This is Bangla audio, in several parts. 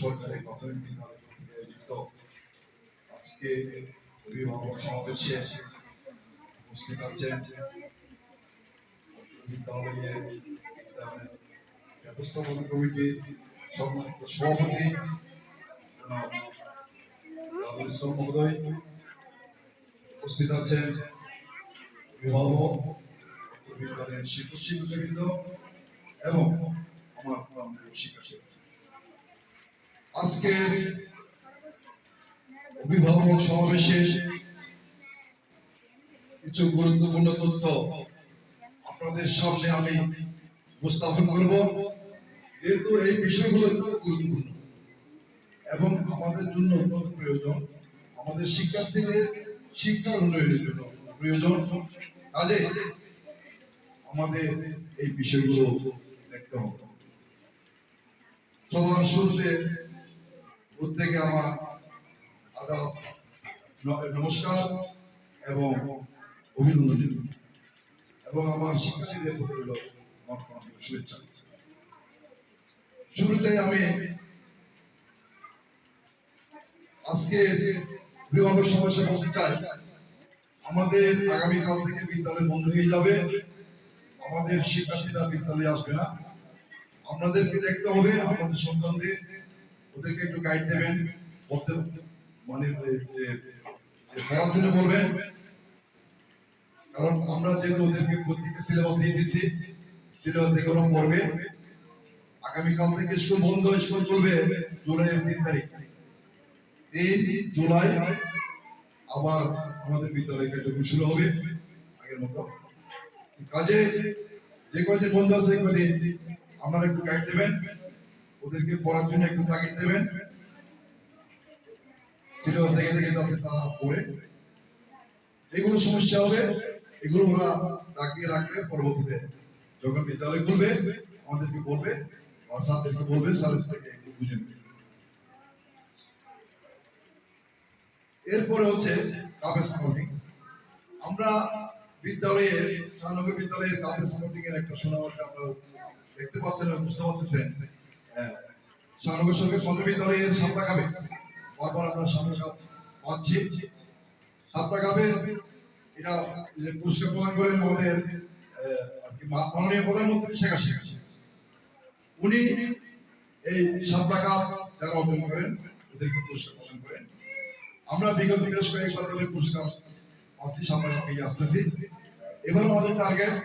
সরকারি প্রাথমিক বিদ্যালয় আয়োজিত আজকে অভিভাবক সমাবেশে উপস্থিত আছেন। বিদ্যালয়ের ব্যবস্থাপনা কমিটির সম্মানিত সভাপতি রাহুল ইসলাম মহোদয়। বিদ্যালয়ের শিক্ষক শিক্ষকবৃন্দ এবং আমার প্রিয় শিক্ষার্থী আজকের অভিভাবক সমাবেশে কিছু গুরুত্বপূর্ণ তথ্য আপনাদের সামনে আমি উপস্থাপন করব। যেহেতু এই বিষয়গুলো অত্যন্ত গুরুত্বপূর্ণ এবং আমাদের জন্য অত্যন্ত প্রয়োজন, আমাদের শিক্ষার্থীদের শিক্ষার উন্নয়নের জন্য প্রয়োজন। কাজে আমাদের এই বিষয়গুলো দেখতে হবে। সবার শুরুতে প্রত্যেকে আমার নমস্কার এবং অভিনন্দন এবং আমার শিক্ষার্থীদের শুভেচ্ছা। আমি আজকে অভিভাবক সমাবেশে বলতে চাই, আমাদের আগামীকাল থেকে বিদ্যালয় বন্ধ হয়ে যাবে। আমাদের শিক্ষার্থীরা বিদ্যালয়ে আসবে না। আপনাদেরকে দেখতে হবে, আমাদের সন্তানদের ওদেরকে একটু গাইড দেবেন পড়তে মানে পড়ার জন্য বলবেন। কারণ আমরা যেহেতু ওদেরকে প্রত্যেকটা সিলেবাস দিয়ে দিচ্ছি সিলেবাস দেখে ওরা পড়বে। আগামীকাল থেকে স্কুল বন্ধ স্কুল চলবে জুলাইয়ের তিন তারিখ। তিন জুলাই আবার আমাদের বিদ্যালয় কার্যক্রম শুরু হবে আগের মতো। কাজে যে কয়দিন বন্ধ আছে এই কয়দিন আপনারা একটু গাইড দেবেন। ওদেরকে পড়ার জন্য একটু তাগিদ দেবেন। সিলেবাস দেখে দেখে যাতে তারা পড়ে। এগুলো সমস্যা হবে, এগুলো ওরা পরবর্তীতে যখন বিদ্যালয় খুলবে, আমাদেরকে বলবে বা বলবে স্যারের থেকে বুঝে এরপরে হচ্ছে কাপের আমরা বিদ্যালয়ে শাহনগর বিদ্যালয়ের কাপের এর একটা শোনা হচ্ছে আপনারা দেখতে পাচ্ছেন, বুঝতে পারতেছেন। হ্যাঁ, সরকারি বিদ্যালয়ের সাতটা খাবে। বারবার আমরা সামনে সাপ পাচ্ছি। সাতটা খাবে এটা পুরস্কার প্রদান করেন আমাদের মাননীয় প্রধানমন্ত্রী শেখ হাসিনা। উনি এই সাতটা কাপ যারা অর্জন করেন ওদেরকে পুরস্কার প্রদান করেন। আমরা বিগত বেশ কয়েকবার ধরে পুরস্কার পেয়ে আসতেছি। এবার আমাদের টার্গেট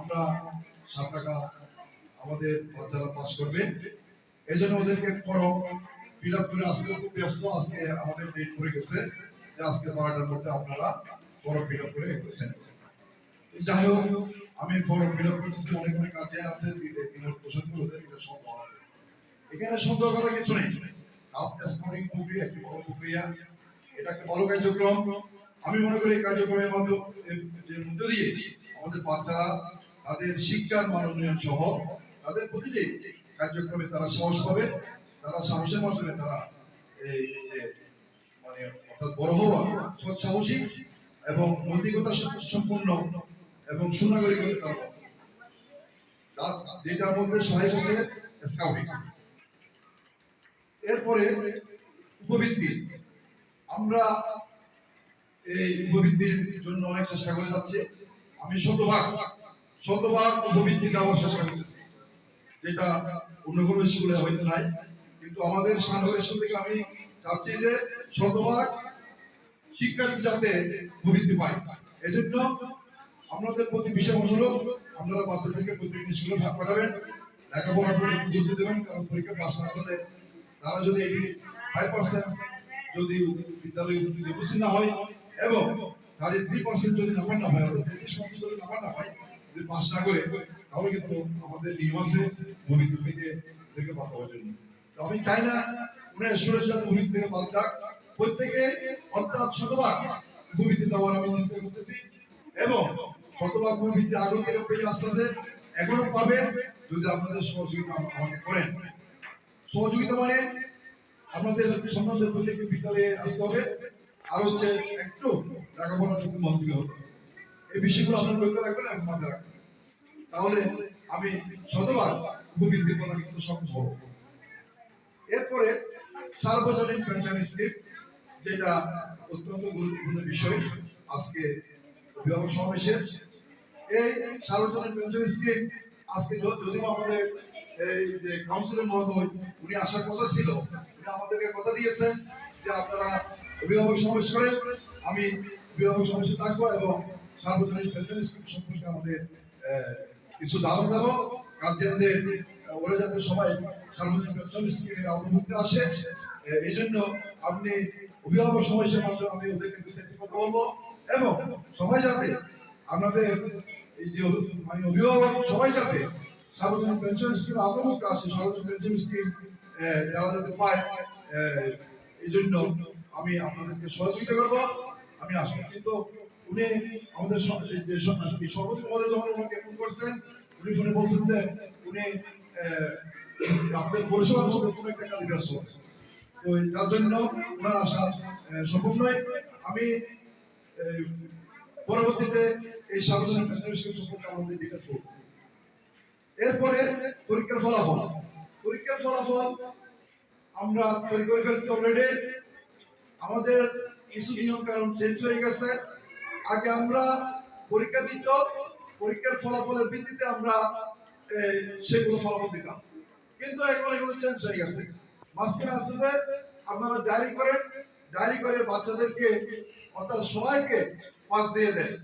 আমরা সাত টাকা আমাদের বাচ্চারা পাস করবে। এই জন্য ওদেরকে ফর্ম ফিল আপ করে আজকে ব্যস্ত, আজকে আমাদের ডেট পড়ে গেছে। আজকে বারোটার মধ্যে আপনারা ফর্ম ফিল করে করেছেন। যাই হোক, আমি ফর্ম ফিল আপ করতেছি, অনেক অনেক কাজে আছে এটা এখানে সন্দেহ করার কিছু নেই। প্রক্রিয়া, একটি বড় প্রক্রিয়া। এটা একটা বড় কার্যক্রম। আমি মনে করি কার্যক্রমের মাধ্যমে মধ্য দিয়ে আমাদের বাচ্চারা তাদের শিক্ষার মান উন্নয়ন সহ তাদের প্রতিটি কার্যক্রমে তারা সাহস পাবে, তারা সাহসের মাধ্যমে তারা এই মানে অর্থাৎ বড় হওয়া সৎ সাহসী এবং নৈতিকতা সম্পূর্ণ এবং সুনাগরিক হতে তারা। যেটার মধ্যে হচ্ছে এরপরে উপবৃত্তি। আমরা এই উপবৃত্তির জন্য অনেক চেষ্টা করে যাচ্ছি। আমি শতভাগ শতভাগ উপবৃত্তি দেওয়ার চেষ্টা করতেছি যেটা অন্য কোনো স্কুলে হয়তো নাই। কিন্তু আমাদের সানগরের স্কুল থেকে আমি চাচ্ছি যে শতভাগ শিক্ষার্থী যাতে উপবৃত্তি পায়। এজন্য আপনাদের প্রতি বিশেষ অনুরোধ, আপনারা বাচ্চাদেরকে প্রত্যেকদিন স্কুলে ভাগ পাঠাবেন, লেখাপড়ার প্রতি গুরুত্ব দেবেন, কারণ পরীক্ষা পাস না করলে তারা যদি এইটি ফাইভ পার্সেন্ট যদি বিদ্যালয়ে উপস্থিত না হয় এবং থার্টি থ্রি পার্সেন্ট যদি নাম্বার না হয়, অর্থাৎ তেত্রিশ পার্সেন্ট যদি নাম্বার না হয়, যদি পাস না করে তাহলে কিন্তু আমাদের নিয়ম আছে ভবিষ্যৎ থেকে থেকে বাদ দেওয়ার জন্য। আমি চাই না কোনো স্টুডেন্ট যাতে থেকে বাদ যাক, প্রত্যেকে অর্থাৎ শতভাগ ভূমিতে আমি চিন্তা করতেছি এবং শতভাগ আগে থেকে পেয়ে আসতেছে এখনও পাবে যদি আপনাদের সহযোগিতা আমাকে করেন। সহযোগিতা মানে আপনাদের সন্তানদের প্রত্যেককে বিদ্যালয়ে আসতে হবে। আর হচ্ছে একটু লেখাপড়ার মনোযোগী হতে হবে। এই বিষয়গুলো আপনার লক্ষ্য রাখবেন এবং মাথায় রাখবেন। তাহলে আমি শতভাগ খুবই সক্ষম হব। এরপরে সার্বজনীন পেনশন স্কিম যেটা অত্যন্ত গুরুত্বপূর্ণ বিষয় আজকে অভিভাবক সমাবেশের এই সার্বজনীন পেনশন স্কিম আজকে য- যদিও আমাদের এই যে কাউন্সিলর মহোদয়, উনি আসার কথা ছিল, উনি আমাদেরকে কথা দিয়েছেন যে আপনারা অভিভাবক সমাবেশ করেন আমি অভিভাবক সমাবেশে থাকব এবং সার্বজনীন পেনশন স্কিম সম্পর্কে আমাদের কিছু ধারণা দেবো গার্জিয়ানদের ওরা যাতে সবাই সার্বজনীন পেনশন স্কিমের আওতাভুক্ত আসে। এই জন্য আপনি অভিভাবক সমাবেশের মাধ্যমে আমি ওদেরকে দু কথা বলব এবং সবাই যাতে আপনাদের এই যে মানে অভিভাবক সবাই যাতে সার্বজনীন পেনশন স্কিম আওতাভুক্ত আসে, সার্বজনীন পেনশন স্কিম যারা যাতে পায় এই জন্য আমি আপনাদেরকে সহযোগিতা করব। আমি আসব। কিন্তু উনি আমাদের স- এই যে স- এই সভাপতি মহোদয় যখন ওনাকে ফোন করছেন উনি ফোনে বলছেন যে উনি আহ, পরিষেবার মধ্যে কোনো একটা কাজে ব্যস্ত। তো তার জন্য ওনার আসা সম্ভব নয়। আমি পরবর্তীতে এই সার্বজনীন স্কিম সম্পর্কে আমাদের ডিটেলস করব। এরপরে পরীক্ষার ফলাফল। পরীক্ষার ফলাফল আমরা তৈরি করে ফেলছি অলরেডি আমাদের কিছু নিয়ম কানুন চেঞ্জ হয়ে গেছে। আগে আমরা পরীক্ষা দিত, পরীক্ষার ফলাফলের ভিত্তিতে আমরা সেগুলো ফলাফল দিতাম। কিন্তু এখন এগুলো চেঞ্জ হয়ে গেছে। মাঝখানে আসছে যে আপনারা ডায়েরি করেন ডায়েরি করে বাচ্চাদেরকে, অর্থাৎ সবাইকে পাস দিয়ে দেয়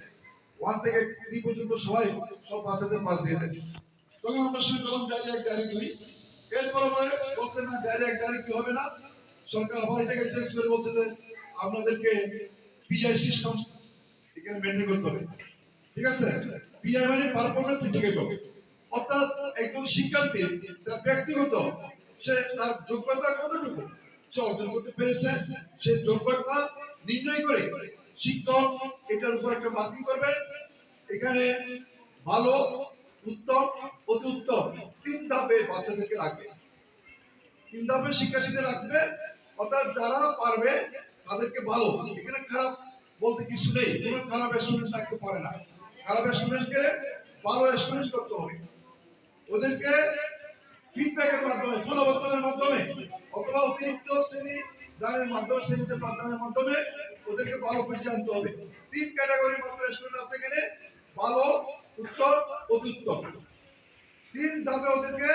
ওয়ান থেকে থ্রি পর্যন্ত সবাই সব বাচ্চাদের পাস দিয়ে দেয় তখন আমরা শুরু করলাম ডাইরেক্ট ডায়েরি করি এরপরে বলে, বলছে না ডাইরেক্ট ডায়েরি কি হবে না? সরকার আবার এটাকে চেঞ্জ করে বলছে আপনাদেরকে পিআই সিস্টেম এখানে মেনটেন করতে হবে। ঠিক আছে? পিআই মানে পারফরমেন্স ইন্ডিকেটর অর্থাৎ একজন শিক্ষার্থী, তার ব্যক্তিগত সে তার যোগ্যতা কতটুকু সে অর্জন করতে পেরেছে, সে যোগ্যতা নির্ণয় করে শিক্ষক এটার উপর একটা মার্কিং করবে। এখানে ভালো, উত্তম, অতি উত্তম তিন ধাপে বাচ্চাদেরকে রাখবে। তিন ধাপে শিক্ষার্থীদের রাখবে। অর্থাৎ যারা পারবে তাদেরকে ভালো এখানে খারাপ বলতে কিছু নেই। কোনো খারাপ স্টুডেন্ট থাকতে পারে না। খারাপ স্টুডেন্টকে ভালো স্টুডেন্ট করতে হবে। ওদেরকে ফিডব্যাকের মাধ্যমে ফলবর্তনের মাধ্যমে, অথবা অতিরিক্ত শ্রেণি দানের মাধ্যমে, শ্রেণীতে প্রার্থনের মাধ্যমে ওদেরকে ভালো পর্যায়ে আনতে হবে। তিন ক্যাটাগরির মাত্র স্টুডেন্ট আছে এখানে, ভালো উত্তর অতি উত্তম তিন ধাপে ওদেরকে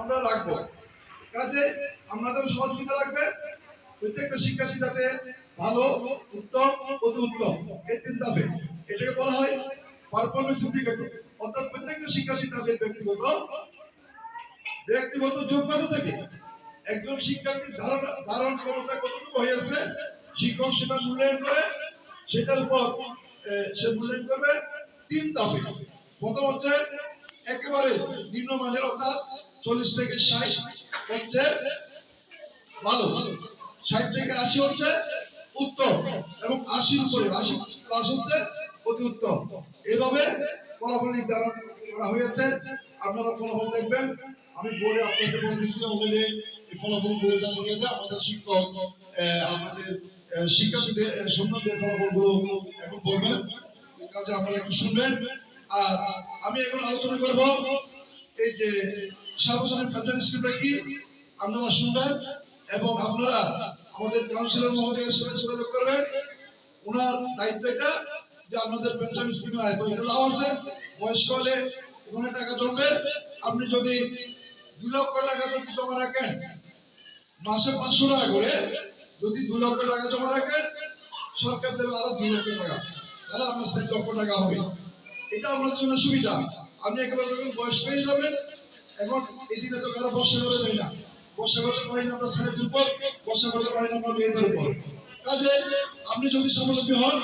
আমরা রাখব। কাজে আপনাদের সহযোগিতা লাগবে। প্রত্যেকটা শিক্ষার্থী যাতে ভালো, উত্তম অতি উত্তম, এই তিন ধাপে এটাকে বলা হয় পারফরমেন্স ইন্ডিকেটর অর্থাৎ প্রত্যেকটা শিক্ষার্থী তাদের ব্যক্তিগত ব্যক্তিগত যোগ্যতা থেকে একজন শিক্ষার্থীর ধারণা, ধারণ ক্ষমতা কতটুকু হয়েছে, শিক্ষক সেটা মূল্যায়ন করে, সেটার উপর সে মূল্যায়ন করবে তিন ধাপে প্রথম হচ্ছে একেবারে নিম্নমানের, অর্থাৎ চল্লিশ থেকে ষাট হচ্ছে ভালো ভালো। ষাট থেকে আশি হচ্ছে উত্তম এবং আশির উপরে, আশি প্লাস হচ্ছে অতি উত্তম এভাবে ফলাফল নির্ধারণ করা হয়েছে। আপনারা ফলাফল দেখবেন। আমি আপনাদের বলে দিচ্ছি অলরেডি এই ফলাফলগুলো জানিয়ে আমাদের শিক্ষক আমাদের শিক্ষার্থীদের সম্বন্ধে ফলাফলগুলো এখন বলবেন কাজে আপনারা একটু শুনবেন। আর আমি এখন আলোচনা করব এই যে সার্বজনীন স্কিমটা কি? আপনারা শুনবেন এবং আপনারা আমাদের কাউন্সিলর মহোদয়ের সাথে যোগাযোগ করবেন। ওনার দায়িত্ব এটা যে আপনাদের পেনশন স্কিমে আয়। এটা লাভ আছে, বয়স্ক হলে ওখানে টাকা জমবে আপনি যদি দু লক্ষ টাকা যদি জমা রাখেন, মাসে পাঁচশো টাকা করে যদি দু লক্ষ টাকা জমা রাখেন, সরকার দেবে আরও দুই লক্ষ টাকা। তাহলে আপনার চার লক্ষ টাকা হবে। এটা আপনার জন্য সুবিধা। আপনি একেবারে যখন বয়স্ক হয়ে যাবেন, এখন এই দিনে তো কারও বর্ষা করে দেয় না। বর্ষা করতে পারি না, আপনার ছেলের উপর করতে পারি না আপনার মেয়েদের উপর। কাজে আপনি যদি স্বাবলম্বী হন,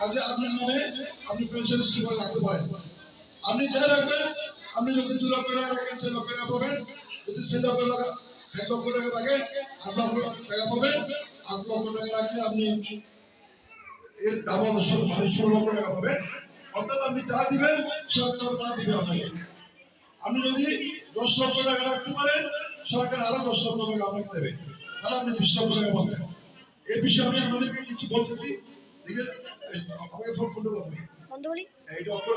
কাজে আপনার নামে আপনি পেনশন স্কিম রাখতে পারেন আপনি যা রাখবেন, আপনি যদি দু লক্ষ টাকা রাখেন ছয় লক্ষ টাকা পাবেন। যদি ছয় লক্ষ টাকা ছয় লক্ষ টাকা রাখেন আট লক্ষ টাকা পাবেন। আট লক্ষ টাকা রাখলে আপনি এর ডাবল ষোলো লক্ষ টাকা পাবেন। অর্থাৎ আপনি যা দিবেন, সরকার তা দিবে আপনাকে। আপনি যদি দশ লক্ষ টাকা রাখতে পারেন, সরকার আরও দশ লক্ষ টাকা আপনাকে দেবে। তাহলে আপনি বিশ লক্ষ টাকা এই বিষয়ে আমি আপনাদেরকে কিছু বলতেছি। ঠিক আছে? আমাকে ফোন করতে বলি? এইটা অফার